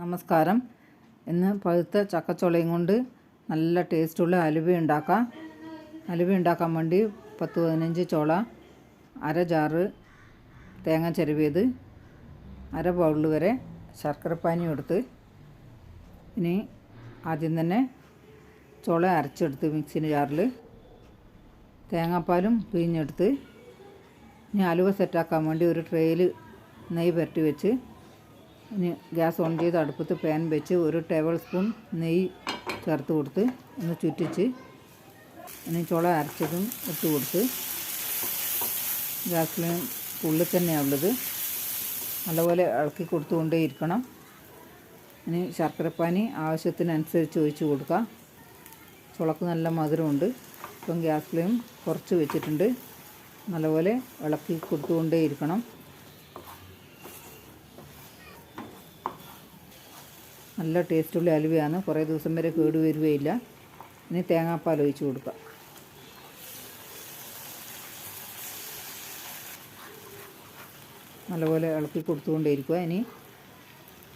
നമസ്കാരം. ഇന്ന് പഴുത്ത ചക്കച്ചുളയും കൊണ്ട് നല്ല ടേസ്റ്റുള്ള അലുവ ഉണ്ടാക്കാം. അലുവ ഉണ്ടാക്കാൻ വേണ്ടി പത്ത് പതിനഞ്ച് ചോള അര ജാറ് തേങ്ങ ചിരവിയത് അര ബൗളിൽ വരെ ശർക്കരപ്പാനി എടുത്ത് ഇനി ആദ്യം തന്നെ ചോള അരച്ചെടുത്ത് മിക്സിന്റെ ജാറിൽ തേങ്ങാപ്പാലും പിഴിഞ്ഞെടുത്ത് ഇനി അലുവ സെറ്റാക്കാൻ വേണ്ടി ഒരു ട്രേയിൽ നെയ്യ് പുരട്ടി വെച്ച് ഇനി ഗ്യാസ് ഓൺ ചെയ്ത് അടുപ്പത്ത് പാൻ വെച്ച് ഒരു ടേബിൾ സ്പൂൺ നെയ്യ് ചേർത്ത് കൊടുത്ത് ഒന്ന് ചുറ്റിച്ച് ഇനി ചുള അരച്ചതും ഇട്ട് കൊടുത്ത് ഗ്യാസിൽ ഉള്ളിൽ തന്നെയാണ് ഉള്ളത്. നല്ലപോലെ ഇളക്കി കൊടുത്തുകൊണ്ടേ ഇരിക്കണം. ഇനി ശർക്കരപ്പാനി ആവശ്യത്തിനനുസരിച്ച് ഒഴിച്ച് കൊടുക്കാം ചുളക്ക് നല്ല മധുരമുണ്ട്. ഇപ്പം ഗ്യാസ് ഫ്ലെയിം കുറച്ച് വെച്ചിട്ടുണ്ട്. നല്ലപോലെ ഇളക്കി കൊടുത്തുകൊണ്ടേ ഇരിക്കണം. നല്ല ടേസ്റ്റുള്ള അലുവയാണ്. കുറേ ദിവസം വരെ കേട് വരികയില്ല ഇനി തേങ്ങാപ്പാൽ ഒഴിച്ച് കൊടുക്കാം. നല്ലപോലെ ഇളക്കി കൊടുത്തുകൊണ്ടേയിരിക്കുക. ഇനി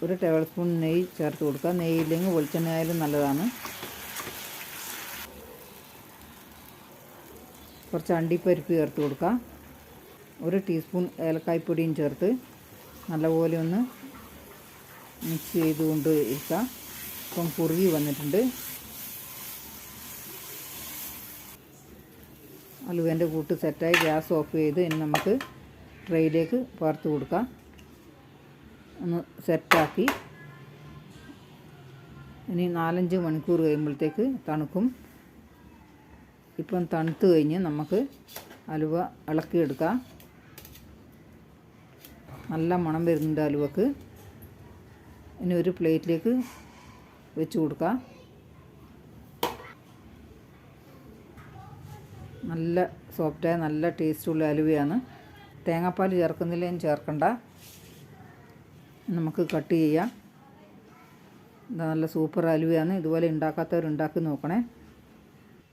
ഒരു ടേബിൾ സ്പൂൺ നെയ്യ് ചേർത്ത് കൊടുക്കുക. നെയ്യില്ലെങ്കിൽ വെളിച്ചെണ്ണ ആയാലും നല്ലതാണ്. കുറച്ച് അണ്ടിപ്പരിപ്പ് ചേർത്ത് കൊടുക്കുക. ഒരു ടീസ്പൂൺ ഏലക്കായ്പ്പൊടിയും ചേർത്ത് നല്ലപോലെ ഒന്ന് മിക്സ് ചെയ്തുകൊണ്ട് ഇരിക്കാം ഇപ്പം കുറുകി വന്നിട്ടുണ്ട്. അലുവേന്റെ കൂട്ട് സെറ്റായി. ഗ്യാസ് ഓഫ് ചെയ്ത് ഇനി നമുക്ക് ട്രെയിലേക്ക് പകർത്ത് കൊടുക്കാം. ഒന്ന് സെറ്റാക്കി. ഇനി നാലഞ്ച് മണിക്കൂർ കഴിയുമ്പോഴത്തേക്ക് തണുക്കും. ഇപ്പം തണുത്ത് കഴിഞ്ഞ് നമുക്ക് അലുവ ഇളക്കിയെടുക്കാം. നല്ല മണം വരുന്നുണ്ട് അലുവക്ക്. ഇനി ഒരു പ്ലേറ്റിലേക്ക് വെച്ച് കൊടുക്കാം. നല്ല സോഫ്റ്റായ നല്ല ടേസ്റ്റുള്ള അലുവയാണ്. തേങ്ങാപ്പാൽ ചേർക്കുന്നില്ലേന്ന് ചേർക്കണ്ട. നമുക്ക് കട്ട് ചെയ്യാം. നല്ല സൂപ്പർ അലുവയാണ്. ഇതുപോലെ ഉണ്ടാക്കാത്തവർ ഉണ്ടാക്കി നോക്കണേ.